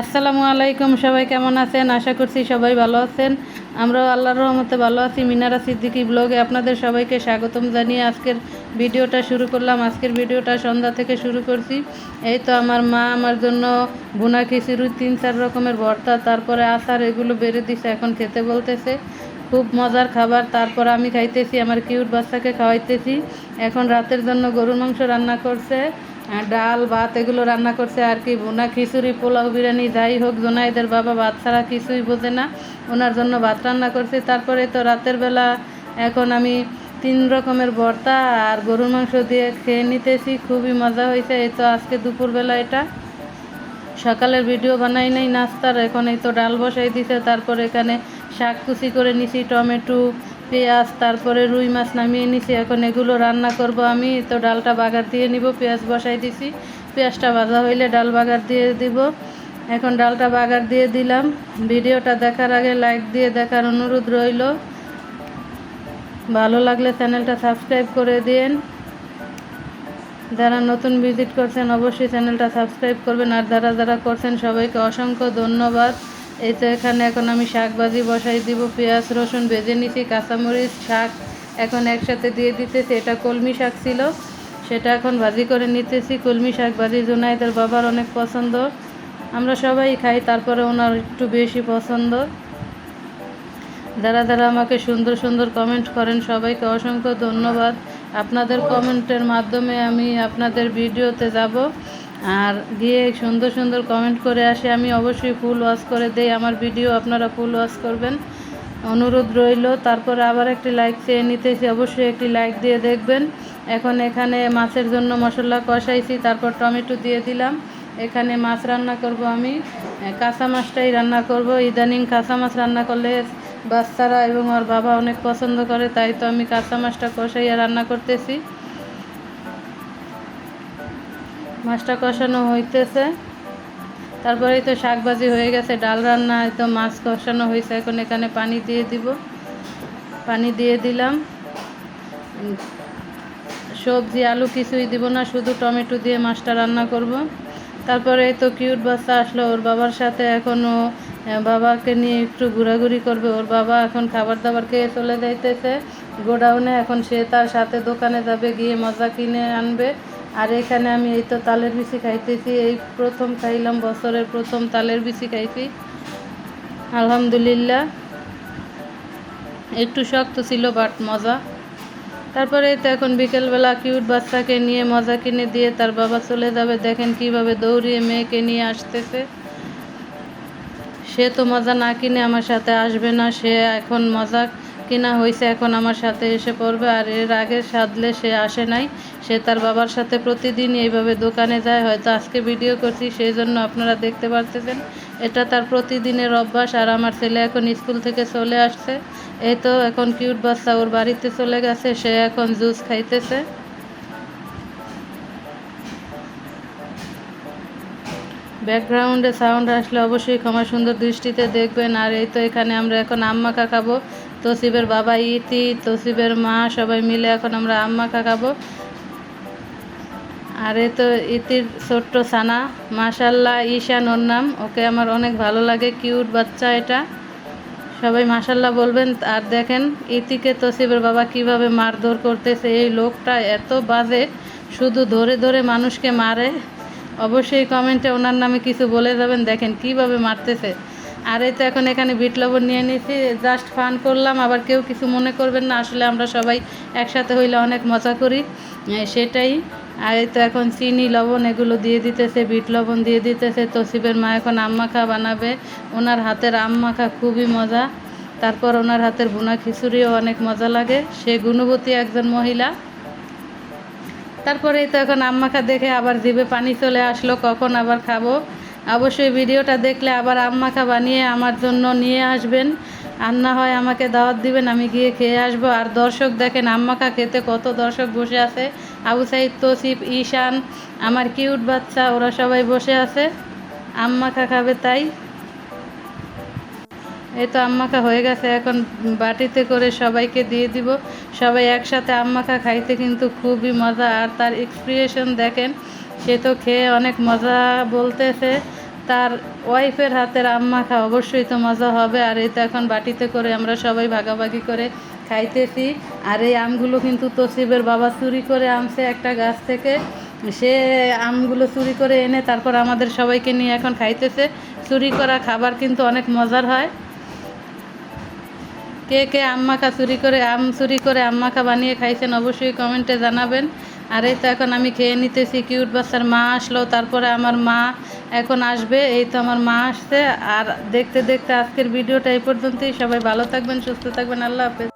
আসসালামু আলাইকুম, সবাই কেমন আছেন? আশা করছি সবাই ভালো আছেন। আমরাও আল্লাহর রহমতে ভালো আছি। মিনারা সিদ্দিকি ব্লগে আপনাদের সবাইকে স্বাগতম জানিয়ে আজকের ভিডিওটা শুরু করলাম। আজকের ভিডিওটা সন্ধ্যা থেকে শুরু করছি। এই তো আমার মা আমার জন্য বুনা খিচুড়ি, তিন চার রকমের ভর্তা, তারপরে আচার, এগুলো বেড়ে দিছে, এখন খেতে বলতেছে। খুব মজার খাবার। তারপর আমি খাইতেছি, আমার কিউট বাচ্চাকে খাওয়াইতেছি। এখন রাতের জন্য গরুর মাংস রান্না করছে। ডাল, ভাত, এগুলো রান্না করছে আর কি। বোনা খিচুড়ি, পোলাও, বিরিয়ানি, যাই হোক, জোনাইদের বাবা ভাত ছাড়া কিছুই বোঝে না। ওনার জন্য ভাত রান্না করছে। তারপরে তো রাতের বেলা এখন আমি তিন রকমের ভর্তা আর গরুর মাংস দিয়ে খেয়ে নিতেছি। খুবই মজা হয়েছে। এই তো আজকে দুপুরবেলা এটা। সকালের ভিডিও বানাই নাই, নাস্তার। এখন এই তো ডাল বসাই দিছে। তারপর এখানে শাক কুচি করে নিছি, টমেটো পেঁয়াজ, তারপরে রুই মাছ নামিয়ে নিছি। এখন এগুলো রান্না করব আমি। তো ডালটা বাগার দিয়ে নিব, পেঁয়াজ বসাই দিছি। পেঁয়াজটা ভাজা হইলে ডাল বাগার দিয়ে দিব। এখন ডালটা বাগার দিয়ে দিলাম। ভিডিওটা দেখার আগে লাইক দিয়ে দেখার অনুরোধ রইল। ভালো লাগলে চ্যানেলটা সাবস্ক্রাইব করে দিন যারা নতুন ভিজিট করছেন, অবশ্যই চ্যানেলটা সাবস্ক্রাইব করবেন। আর যারা যারা করছেন, সবাইকে অসংখ্য ধন্যবাদ। এই তো এখানে এখন আমি শাক ভাজি বসাই দিব, পেঁয়াজ, রসুন ভেজে নিছি, কাঁচামরিচ, শাক এখন একসাথে দিয়ে দিতেছি। এটা কলমি শাক ছিল, সেটা এখন ভাজি করে নিতেছি। কলমি শাক ভাজি জোনাইদের বাবার অনেক পছন্দ। আমরা সবাই খাই, তারপরে ওনার একটু বেশি পছন্দ। যারা যারা আমাকে সুন্দর সুন্দর কমেন্ট করেন, সবাইকে অসংখ্য ধন্যবাদ। আপনাদের কমেন্টের মাধ্যমে আমি আপনাদের ভিডিওতে যাব। আর গিয়ে সুন্দর সুন্দর কমেন্ট করে আসে। আমি অবশ্যই ফুল ওয়াশ করে দেই। আমার ভিডিও আপনারা ফুল ওয়াশ করবেন। অনুরোধ রইল। তারপরে আবার একটি লাইক চেয়ে নিতেছি। অবশ্যই একটি লাইক দিয়ে দেখবেন। এখন এখানে মাছের জন্য মশলা কষাইছি। তারপর টমেটো দিয়ে দিলাম। এখানে মাছ রান্না করব আমি। কাঁচা মাছটাই রান্না করব। ইদানিং কাঁচা মাছ রান্না করলে বাচ্চারা এবং ওর বাবা অনেক পছন্দ করে। তাই তো আমি কাঁচা মাছটা কষাইয়া রান্না করতেছি। মাছটা কষানো হইতেছে। তারপরে তো শাকভাজি হয়ে গেছে, ডাল রান্না তো মাছ কষানো হয়েছে এখন এখানে পানি দিয়ে দিব। পানি দিয়ে দিলাম। সবজি, আলু কিছুই দিব না, শুধু টমেটো দিয়ে মাছটা রান্না করব। তারপরে তো কিউট বাচ্চা আসলো, ওর বাবার সাথে এখনও বাবাকে নিয়ে একটু ঘোরাঘুরি করবে। ওর বাবা এখন খাবার দাবার খেয়ে চলে যাইতেছে। গোডাউনে এখন সে তার সাথে দোকানে যাবে, গিয়ে মজা কিনে আনবে। আর এখানে আমি এই তো তালের বিচি খাইতেছি, এই প্রথম খাইলাম বছরের প্রথম তালের বিচি খাইছি। আলহামদুলিল্লাহ, একটু শক্ত ছিল বাট মজা। তারপরে তো এখন বিকেলবেলা কিউট বাচ্চাকে নিয়ে মজা কিনে দিয়ে তার বাবা চলে যাবে। দেখেন কীভাবে দৌড়িয়ে মেয়েকে নিয়ে আসতেছে। সে তো মজা না কিনে আমার সাথে আসবে না, সে এখন মজা কিনা হয়েছে এখন আমার সাথে এসে পড়বে আর এর আগে সাধলে সে আসে নাই, সে তার বাবার সাথে প্রতিদিন এইভাবে দোকানে যায়, হয়তো আজকে ভিডিও করছি, সেই জন্য আপনারা দেখতে পারতেছেন। এটা তার প্রতিদিনের অভ্যাস আর আমার ছেলে এখন স্কুল থেকে চলে আসছে। এই তো এখন কিউট বাচ্চা ওর বাড়িতে চলে গেছে, সে এখন জুস খাইতেছে। ব্যাকগ্রাউন্ডে সাউন্ড আসলে অবশ্যই ক্ষমা সুন্দর দৃষ্টিতে দেখবেন। আর এই তো এখানে আমরা এখন আম্মাখা খাব তসিবের বাবা ইতি, তসিবের মা, সবাই মিলে এখন আমরা আম্মা খাব। আর এ তো ইতির ছোট্ট সানা। মাশাল্লাহ, ঈশান ওর নাম। ওকে আমার অনেক ভালো লাগে, কিউট বাচ্চা এটা। সবাই মাশাল্লাহ বলবেন। আর দেখেন, ইতিকে তসিবের বাবা কীভাবে মারধর করতেছে। এই লোকটা এত বাজে, শুধু ধরে ধরে মানুষকে মারে। অবশ্যই কমেন্টে ওনার নামে কিছু বলে যাবেন। দেখেন কীভাবে মারতেছে। আর এই তো এখন এখানে বিট লবণ নিয়ে নিয়েছি জাস্ট ফান করলাম, আবার কেউ কিছু মনে করবেন না, আসলে আমরা সবাই একসাথে হইলে অনেক মজা করি সেটাই। আর এই তো এখন চিনি, লবণ এগুলো দিয়ে দিতেছে, বিট লবণ দিয়ে দিতেছে তসিবের মা এখন আম্মাখা বানাবে, ওনার হাতের আম্মাখা খুবই মজা, তারপর ওনার হাতের ভুনা খিচুড়িও অনেক মজা লাগে, সে গুণবতী একজন মহিলা। তারপরেই তো এখন আম্মাখা দেখে আবার জিভে পানি চলে আসলো, কখন আবার খাব অবশ্যই ভিডিওটা দেখলে আবার আম্মাখা বানিয়ে আমার জন্য নিয়ে আসবেন। আর না হয় আমাকে দাওয়াত দিবেন, আমি গিয়ে খেয়ে আসব। আর দর্শক দেখেন আম্মাখা খেতে কত দর্শক বসে আছে। আবু সাইদ, তসিফ, ঈশান, আমার কিউট বাচ্চা, ওরা সবাই বসে আছে। আম্মাখা খাবে তাই। এই তো আম্মাখা হয়ে গেছে, এখন বাটিতে করে সবাইকে দিয়ে দিব। সবাই একসাথে আম্মাখা খাইতে কিন্তু খুবই মজা। আর তার এক্সপ্রিয়েশন দেখেন সে তো খেয়ে অনেক মজা বলতেছে। তার ওয়াইফের হাতের আম মাখা অবশ্যই তো মজা হবে। আর এই তো এখন বাটিতে করে আমরা সবাই ভাগাভাগি করে খাইতেছি। আর এই আমগুলো কিন্তু তসিবের বাবা চুরি করে আনছে একটা গাছ থেকে। সে আমগুলো চুরি করে এনে তারপর আমাদের সবাইকে নিয়ে এখন খাইতেছে। চুরি করা খাবার কিন্তু অনেক মজার হয়। কে কে আম মাখা চুরি করে, আম চুরি করে আম মাখা বানিয়ে খাইছেন অবশ্যই কমেন্টে জানাবেন। আর এই তো এখন আমি খেয়ে নিতেছি, কিউট বাচ্চার মা আসলো, তারপরে আমার মা এখন আসবে, এই তো আমার মা আসছে। আর দেখতে দেখতে আজকের ভিডিওটা এই পর্যন্তই। সবাই ভালো থাকবেন, সুস্থ থাকবেন, আল্লাহ হাফেজ।